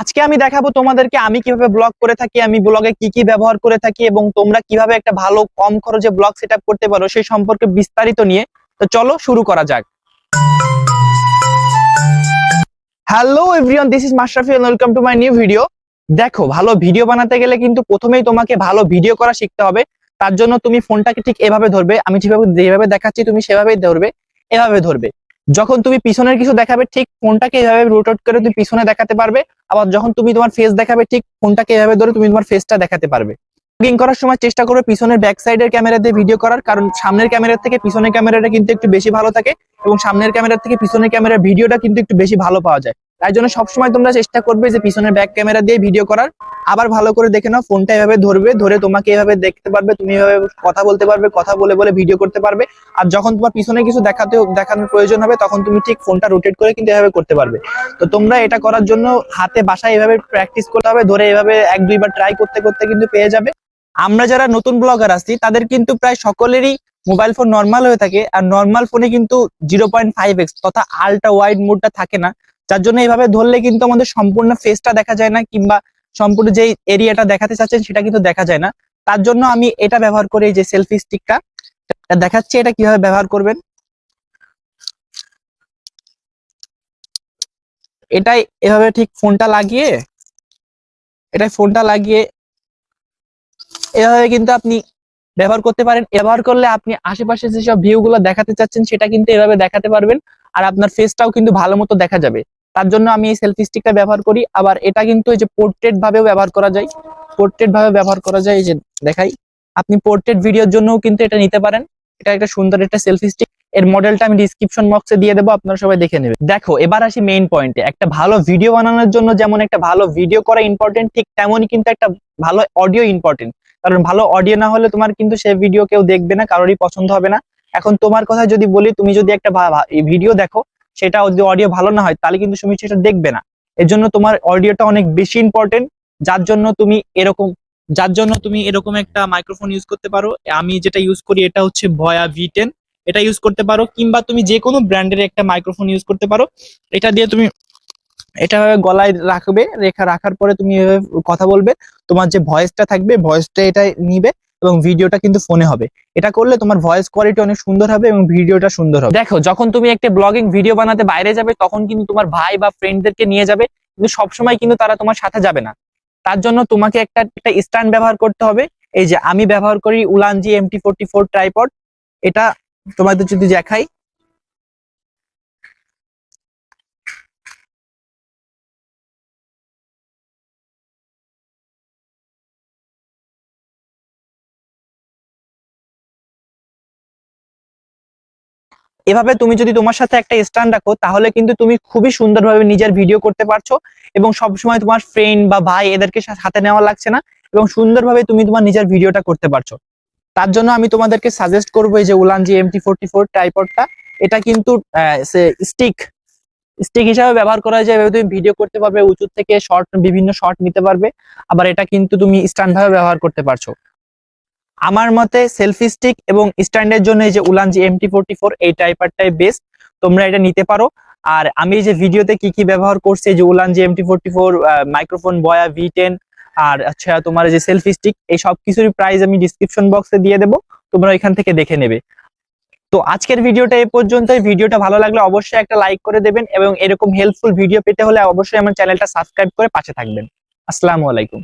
আজকে আমি দেখাবো তোমাদেরকে আমি কীভাবে ব্লগ করে থাকি, আমি ব্লগে কি কি ব্যবহার করে থাকি এবং তোমরা কীভাবে একটা ভালো কম খরচে ব্লগ সেট করতে পারো সেই সম্পর্কে বিস্তারিত নিয়ে। তো চলো শুরু করা যাক। Hello everyone this is Mashrafe welcome to my new video দেখো, ভালো ভিডিও বানাতে গেলে কিন্তু প্রথমেই তোমাকে ভালো ভিডিও করা শিখতে হবে। তার জন্য তুমি ফোনটাকে ঠিক এভাবে ধরবে, আমি যেভাবে যেভাবে দেখাচ্ছি তুমি সেভাবেই ধরবে, এভাবে ধরবে। যখন তুমি পিছনের কিছু দেখাবে, ঠিক ফোনটাকে এভাবে রোটেট করে তুমি পিছনে দেখাতে পারবে, আবার যখন তুমি তোমার ফেস দেখাবে, ঠিক ফোনটাকে এভাবে ধরে তুমি তোমার ফেসটা দেখাতে পারবে। ব্লগিং করার সময় চেষ্টা করবে পিছনের ব্যাক সাইডের ক্যামেরা দিয়ে ভিডিও করার, কারণ সামনের ক্যামেরা থেকে পিছনের ক্যামেরাটা কিন্তু একটু বেশি ভালো থাকে, এবং সামনের ক্যামেরা থেকে পিছনের ক্যামেরার ভিডিওটা কিন্তু একটু বেশি ভালো পাওয়া যায়। তাই জন্য সবসময় তোমরা চেষ্টা করবে যে পিছনের ব্যাক ক্যামেরা দিয়ে ভিডিও করার। আবার ভালো করে দেখে নাও ফোনটা এভাবে ধরবে, ধরে তোমাকে এভাবে দেখতে পারবে, তুমি এভাবে কথা বলতে পারবে, কথা বলে বলে ভিডিও করতে পারবে। আর যখন তোমার পিছনে কিছু দেখাতে, দেখানোর প্রয়োজন হবে, তখন তুমি ঠিক ফোনটা রোটেট করে কিন্তু এভাবে করতে পারবে। তো তোমরা এটা করার জন্য হাতে বাসায় এভাবে প্র্যাকটিস করতে হবে, ধরে এভাবে এক, দুইবার ট্রাই করতে করতে কিন্তু পেয়ে যাবে। আমরা যারা নতুন ব্লগার আছি তাদের কিন্তু প্রায় সকলেরই মোবাইল ফোন নর্মাল হয়ে থাকে, আর নর্মাল ফোনে কিন্তু জিরো পয়েন্ট ফাইভ এক্স তথা আলট্রা ওয়াইড মোডটা থাকে না। যার জন্য এইভাবে ধরলে কিন্তু আমাদের সম্পূর্ণ ফেসটা দেখা যায় না, কিংবা সম্পূর্ণ যে এরিয়াটা দেখাতে চাচ্ছেন সেটা কিন্তু দেখা যায় না। তার জন্য আমি এটা ব্যবহার করি যে সেলফি স্টিকটা দেখাচ্ছি এটা কীভাবে ব্যবহার করবেন। এটাই এভাবে ঠিক ফোনটা লাগিয়ে, এটাই ফোনটা লাগিয়ে এভাবে কিন্তু আপনি ব্যবহার করতে পারেন। ব্যবহার করলে আপনি আশেপাশে যেসব ভিউ গুলো দেখাতে চাচ্ছেন সেটা কিন্তু এভাবে দেখাতে পারবেন, আর আপনার ফেসটাও কিন্তু ভালো মতো দেখা যাবে। তার জন্য আমি এই সেলফি স্টিকটা ব্যবহার করি। আবার এটা কিন্তু এই যে পোর্ট্রেট ভাবেও ব্যবহার করা যায়। পোর্ট্রেট ভাবে ব্যবহার করা যায় এই যে দেখাই। আপনি পোর্ট্রেট ভিডিওর জন্যও কিন্তু এটা নিতে পারেন। এটা একটা সুন্দর একটা সেলফি স্টিক এর মডেলটা আমি ডিসক্রিপশন বক্সে দিয়ে দেবো, আপনারা সবাই দেখে নেবেন। দেখো, এবার আসি মেইন পয়েন্টে একটা ভালো ভিডিও বানানোর জন্য যেমন একটা ভালো ভিডিও করা ইম্পর্টেন্ট ঠিক তেমনই কিন্তু একটা ভালো অডিও ইম্পর্টেন্ট কারণ ভালো অডিও না হলে তোমার কিন্তু সে ভিডিও কেউ দেখবে না, কারোরই পছন্দ হবে না। এখন তোমার কথা যদি বলি, তুমি যদি একটা ভিডিও দেখো সেটা যদি অডিও ভালো না হয়, তাহলে কিন্তু তুমি সেটা দেখবে না। এর জন্য তোমার অডিওটা অনেক বেশি ইম্পর্টেন্ট যার জন্য তুমি এরকম, যার জন্য তুমি এরকম একটা মাইক্রোফোন ইউজ করতে পারো। আমি যেটা ইউজ করি, এটা হচ্ছে ভয়া ভি টেন এটা ইউজ করতে পারো, কিংবা তুমি যে কোনো ব্র্যান্ডের একটা মাইক্রোফোন ইউজ করতে পারো। এটা দিয়ে তুমি, এটা ভাবে গলায় রাখবে, রেখা রাখার পরে তুমি কথা বলবে। তোমার যে ভয়েসটা থাকবে ভয়েসটা এটা নিবে। এবং ভিডিওটা কিন্তু ফোনে হবে। এটা করলে তোমার ভয়েস কোয়ালিটি অনেক সুন্দর হবে এবং ভিডিওটা সুন্দর হবে। দেখো, যখন তুমি একটা ব্লগিং ভিডিও বানাতে বাইরে যাবে, তখন কিন্তু তোমার ভাই বা ফ্রেন্ডদেরকে নিয়ে যাবে, কিন্তু সবসময় কিন্তু তারা তোমার সাথে যাবে না। তার জন্য তোমাকে একটা একটা স্ট্যান্ড ব্যবহার করতে হবে। এই যে আমি ব্যবহার করি Ulanzi MT forty four tripod এটা তোমাদের যদি দেখাই এভাবে তুমি যদি তোমার সাথে একটা স্ট্যান্ড রাখো, তাহলে কিন্তু তুমি খুবই সুন্দরভাবে নিজের ভিডিও করতে পারছ এবং সবসময় তোমার ফ্রেন্ড বা ভাই এদেরকে হাতে নেওয়া লাগছে না এবং সুন্দরভাবে তুমি তোমার নিজের ভিডিওটা করতে পারছ। তার জন্য আমি তোমাদেরকে সাজেস্ট করব এই যে উলানজি এমটি ফোরটি ফোর টাইপডটা এটা কিন্তু স্টিক স্টিক হিসাবে ব্যবহার করা যায়। তুমি ভিডিও করতে পারবে উঁচু থেকে শর্ট বিভিন্ন শর্ট নিতে পারবে। আবার এটা কিন্তু তুমি স্ট্যান্ড ভাবে ব্যবহার করতে পারছ। আমার মতে সেলফি স্টিক এবং স্ট্যান্ডের জন্য এই যে উলানজি এমটি ফোরটি ফোর এই টাইপারটাই বেস্ট তোমরা এটা নিতে পারো। আর আমি এই যে ভিডিওতে কি কি ব্যবহার করছি যে Ulanzi MT forty four microphone Boya V ten আর আচ্ছা তোমার যে সেলফি স্টিক এই সব কিছুরই প্রাইস আমি ডিসক্রিপশন বক্সে দিয়ে দেবো। তোমরা এখান থেকে দেখে নেবে। তো আজকের ভিডিওটা এই পর্যন্তই। ভিডিওটা ভালো লাগলে অবশ্যই একটা লাইক করে দেবেন এবং এরকম হেল্পফুল ভিডিও পেতে হলে অবশ্যই আমার চ্যানেলটা সাবস্ক্রাইব করে পাশে থাকবেন। আসসালামু আলাইকুম।